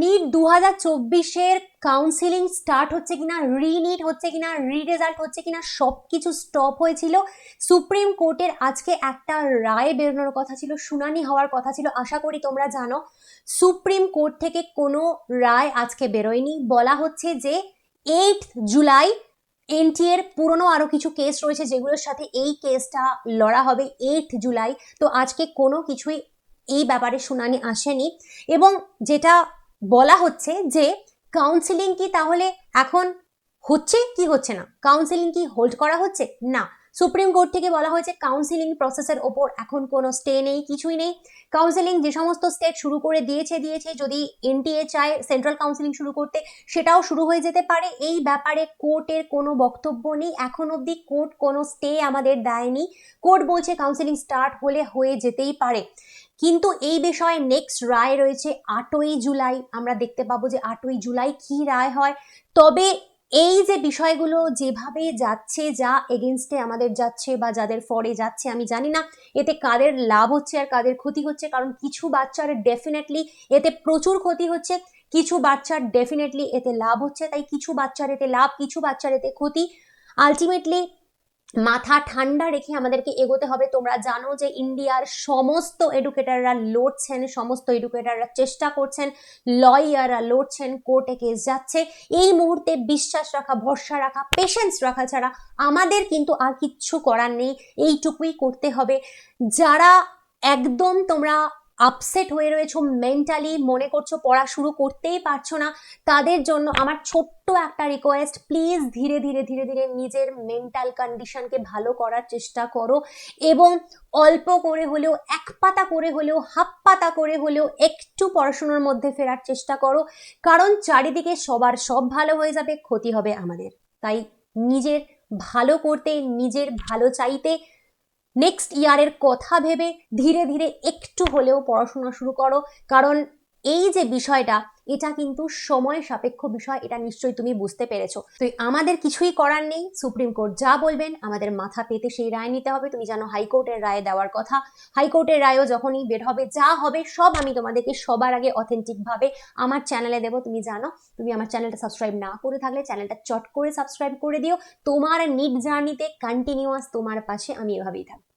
NEET দু হাজার চব্বিশের কাউন্সিলিং স্টার্ট হচ্ছে কিনা রিনিট হচ্ছে কিনা রি রেজাল্ট হচ্ছে কিনা সব কিছু স্টপ হয়েছিল। সুপ্রিম কোর্টের আজকে একটা রায় বেরোনোর কথা ছিল, শুনানি হওয়ার কথা ছিল, আশা করি তোমরা জানো। সুপ্রিম কোর্ট থেকে কোনো রায় আজকে বেরোয়নি। বলা হচ্ছে যে এইট জুলাই এনটি এর পুরনো আরও কিছু কেস রয়েছে, যেগুলোর সাথে এই কেসটা লড়া হবে এইট জুলাই। তো আজকে কোনো কিছুই এই ব্যাপারে শুনানি আসেনি। এবং যেটা বলা হচ্ছে যে কাউন্সিলিং কি তাহলে এখন হচ্ছে কি হচ্ছে না? কাউন্সিলিং কি হোল্ড করা হচ্ছে? না। সুপ্রিম কোর্ট থেকে বলা হয়েছে কাউন্সিলিং প্রসেসের ওপর এখন কোনো স্টে নেই, কিছুই নেই। কাউন্সিলিং যে সমস্ত স্টেট শুরু করে দিয়েছে দিয়েছে, যদি এনটিএ চায় সেন্ট্রাল কাউন্সিলিং শুরু করতে, সেটাও শুরু হয়ে যেতে পারে। এই ব্যাপারে কোর্টের কোনো বক্তব্য নেই। এখন অবধি কোর্ট কোনো স্টে আমাদের দেয়নি। কোর্ট বলছে কাউন্সিলিং স্টার্ট হলে হয়ে যেতেই পারে। কিন্তু এই বিষয়ে নেক্সট রায় রয়েছে আটই জুলাই। আমরা দেখতে পাবো যে আটই জুলাই কি রায় হয়। তবে এই যে বিষয়গুলো যেভাবে যাচ্ছে, যা এগেনস্টে আমাদের যাচ্ছে বা যাদের ফরে যাচ্ছে, আমি জানি না এতে কাদের লাভ হচ্ছে আর কাদের ক্ষতি হচ্ছে, কারণ কিছু বাচ্চার ডেফিনেটলি এতে প্রচুর ক্ষতি হচ্ছে, কিছু বাচ্চার ডেফিনেটলি এতে লাভ হচ্ছে, তাই কিছু বাচ্চার এতে লাভ, কিছু বাচ্চার এতে ক্ষতি। আলটিমেটলি মাথা ঠান্ডা রেখে আমাদেরকে এগোতে হবে। তোমরা জানো যে ইন্ডিয়ার সমস্ত এডুকেটাররা লড়ছেন, সমস্ত এডুকেটাররা চেষ্টা করছেন লয়াররা লড়ছেন কোর্টে কেস যাচ্ছে। এই মুহূর্তে বিশ্বাস রাখা, ভরসা রাখা পেশেন্স রাখা ছাড়া আমাদের কিন্তু আর কিচ্ছু করার নেই। এইটুকুই করতে হবে। যারা একদম তোমরা আপসেট হয়ে রয়েছো মেন্টালি মনে করছ পড়া শুরু করতেই পারছ না, তাদের জন্য আমার ছোট্ট একটা রিকোয়েস্ট প্লিজ ধীরে ধীরে ধীরে ধীরে নিজের মেন্টাল কন্ডিশনকে ভালো করার চেষ্টা করো এবং অল্প করে হলেও, এক পাতা করে হলেও, হাফ পাতা করে হলেও একটু পড়াশুনোর মধ্যে ফেরার চেষ্টা করো, কারণ চারিদিকে সবার সব ভালো হয়ে যাবে, ক্ষতি হবে আমাদের। তাই নিজের ভালো করতে, নিজের ভালো চাইতে নেক্সট ইয়ারের কথা ভেবে ধীরে ধীরে একটু হলেও পড়াশোনা শুরু করো। কারণ এই যে বিষয়টা, এটা কিন্তু সময় সাপেক্ষ বিষয়, এটা নিশ্চয়ই তুমি বুঝতে পেরেছ। তো আমাদের কিছুই করার নেই, সুপ্রিম কোর্ট যা বলবেন, আমাদের মাথা পেতে সেই রায় নিতে হবে। তুমি জানো হাইকোর্টের রায় দেওয়ার কথা। হাইকোর্টের রায়ও যখনই বের হবে, যা হবে সব আমি তোমাদেরকে সবার আগে অথেন্টিক ভাবে আমার চ্যানেলে দেবো। তুমি জানো, তুমি আমার চ্যানেলটা সাবস্ক্রাইব না করে থাকলে চ্যানেলটা চট করে সাবস্ক্রাইব করে দিও। তোমার নিট জার্নিতে কন্টিনিউয়াস তোমার পাশে আমি এভাবেই থাকব।